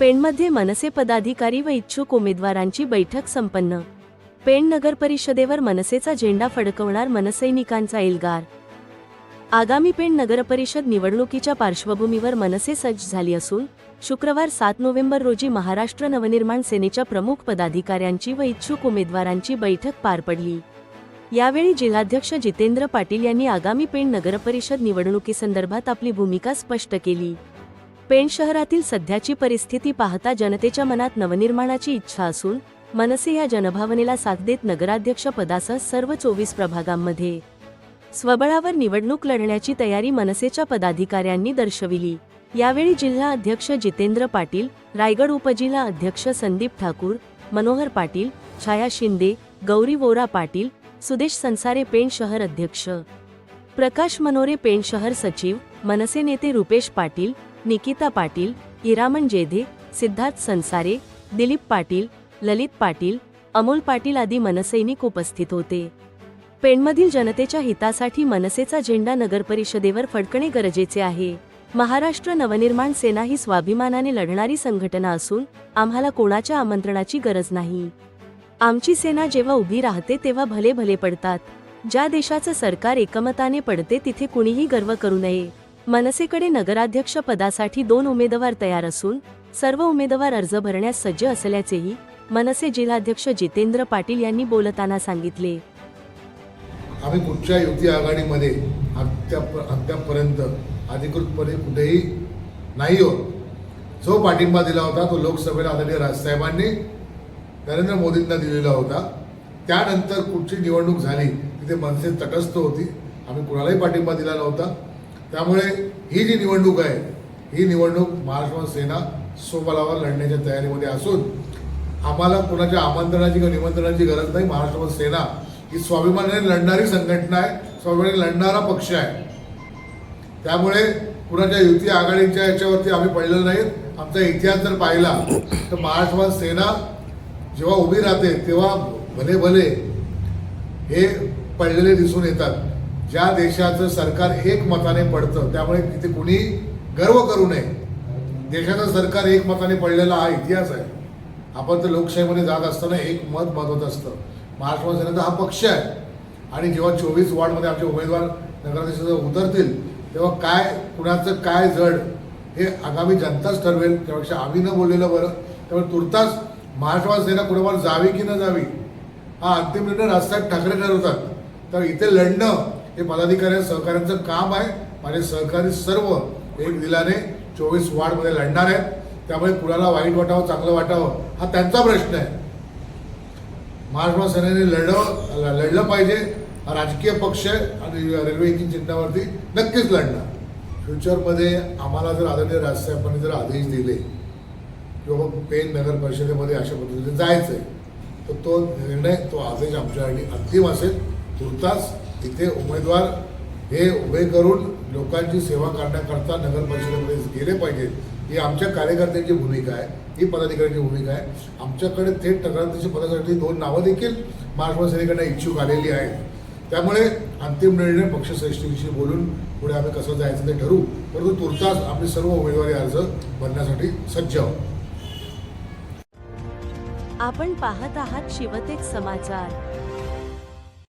पेणमध्ये मनसे पदाधिकारी व इच्छुक उमेदवारांची बैठक संपन्न. पेण नगर परिषदेवर मनसेचा झेंडा फडकवणार मनसैनिकांचा एल्गार. आगामी पेण नगरपरिषद निवडणुकीच्या पार्श्वभूमीवर मनसे सज्ज झाली असून शुक्रवार सात नोव्हेंबर रोजी महाराष्ट्र नवनिर्माण सेनेच्या प्रमुख पदाधिकाऱ्यांची व इच्छुक उमेदवारांची बैठक पार पडली. यावेळी जिल्हाध्यक्ष जितेंद्र पाटील यांनी आगामी पेण नगरपरिषद निवडणुकीसंदर्भात आपली भूमिका स्पष्ट केली. पेण शहरातील सध्याची परिस्थिती पाहता जनतेच्या मनात नवनिर्माणाची इच्छा असून मनसे या जनभावनेला साथ देत नगराध्यक्ष पदासह सर्व चोवीस प्रभागांमध्ये स्वबळावर निवडणूक लढण्याची तयारी मनसेच्या पदाधिकाऱ्यांनी दर्शविली. यावेळी जिल्हा अध्यक्ष जितेंद्र पाटील रायगड उपजिल्हा अध्यक्ष संदीप ठाकूर मनोहर पाटील छाया शिंदे गौरी वोरा पाटील सुदेश संसारे पेण शहर अध्यक्ष प्रकाश मनोरे पेण शहर सचिव मनसे नेते रुपेश पाटील निकिता पाटील इरामन जेधे सिद्धार्थ संसारे दिलीप पाटील ललित पाटील अमोल पाटील आदी मनसैनिक उपस्थित होते. पेणमधील जनतेच्या हितासाठी मनसेचा झेंडा नगरपरिषदेवर फडकणे गरजेचे आहे. महाराष्ट्र नवनिर्माण सेना ही स्वाभिमानाने लढणारी संघटना असून आम्हाला कोणाच्या आमंत्रणाची गरज नाही. आमची सेना जेव्हा उभी राहते तेव्हा भले भले पडतात. ज्या देशाचं सरकार एकमताने पडते तिथे कुणीही गर्व करू नये. मनसेकडे नगराध्यक्ष पदासाठी दोन उमेदवार तयार असून सर्व उमेदवार अर्ज भरण्यास सज्ज असल्याचेही मनसे जिल्हाध्यक्ष जितेंद्र पाटील यांनी बोलताना सांगितले. आम्ही कुठच्या युती आघाडीमध्ये अद्याप अद्यापपर्यंत अधिकृतपणे कुठेही नाही हो जो पाठिंबा दिला होता तो लोकसभेला आदरणीय राजसाहेबांनी नरेंद्र मोदींना दिलेला होता. त्यानंतर कुठची निवडणूक झाली तिथे मनसे तटस्थ होती. आम्ही कुणालाही पाठिंबा दिला नव्हता. त्यामुळे ही जी निवडणूक आहे ही निवडणूक महाराष्ट्र सेना स्वबलावर लढण्याच्या तयारीमध्ये असून आम्हाला कुणाच्या आमंत्रणाची किंवा निमंत्रणाची गरज नाही. महाराष्ट्र सेना ही स्वाभिमानाने लढणारी संघटना आहे स्वाभिमानाने लढणारा पक्ष आहे. त्यामुळे कुणाच्या युती आघाडीच्या याच्यावरती आम्ही पडलेलो नाहीत आमचा इतिहास जर पाहिला तर महाराष्ट्र सेना जेव्हा उभी राहते तेव्हा भले भले हे पडलेले दिसून येतात. ज्या देशाचं सरकार एक मताने पडतं त्यामुळे तिथे कुणी गर्व करू नये. देशाचं सरकार एक मताने पडलेला हा इतिहास आहे. आपण तर लोकशाहीमध्ये जात असताना एक मत महत्वाचं असतं. महाराष्ट्र सेनेचा हा पक्ष आहे. आणि जेव्हा चोवीस वॉर्डमध्ये आमचे उमेदवार नगराध्यक्ष उतरतील तेव्हा काय कुणाचं काय जड हे आगामी जनताच ठरवेल. त्यापेक्षा आम्ही न बोललेलं बरं. त्यामुळे तुर्तास महाराष्ट्र सेना कुणावर जावी की न जावी हा अंतिम निर्णय राजसाहेब ठाकरे ठरवतात. तर इथे लढणं हे पदाधिकारी सहकाऱ्यांचं काम आहे. माझे सहकारी सर्व एक दिलाने चोवीस वार्डमध्ये लढणार आहेत. त्यामुळे कुणाला वाईट वाटावं चांगलं वाटावं हा त्यांचा प्रश्न आहे. महाराष्ट्र सेनेने लढ लढलं पाहिजे. हा राजकीय पक्ष आणि रेल्वेची चिन्हावरती नक्कीच लढणार. फ्युचरमध्ये आम्हाला जर आदरणीय राजसाहेबांनी जर आदेश दिले किंवा पेन नगर परिषदेमध्ये अशा पद्धतीने जायचं आहे तर तो निर्णय तो आदेश आमच्यासाठी अंतिम असेल. तुर्तास इथे उमेदवार हे उभे करून लोकांची सेवा करण्याकरता नगर परिषदेमध्ये गेले पाहिजेत ही आमच्या कार्यकर्त्यांची भूमिका आहे. ही पदाधिकाऱ्यांची भूमिका आहे. आमच्याकडे थेट नगराध्यक्ष पदासाठी दोन नावं देखील महाराष्ट्र सेनेकडनं इच्छुक आलेली आहेत. त्यामुळे अंतिम निर्णय पक्षश्रेष्ठीविषयी बोलून पुढे आम्ही कसं जायचं ते ठरवू. परंतु तुर्तास आम्ही सर्व उमेदवारी अर्ज भरण्यासाठी सज्ज आहोत. आपण पाहत आहात शिवतेक समाचार.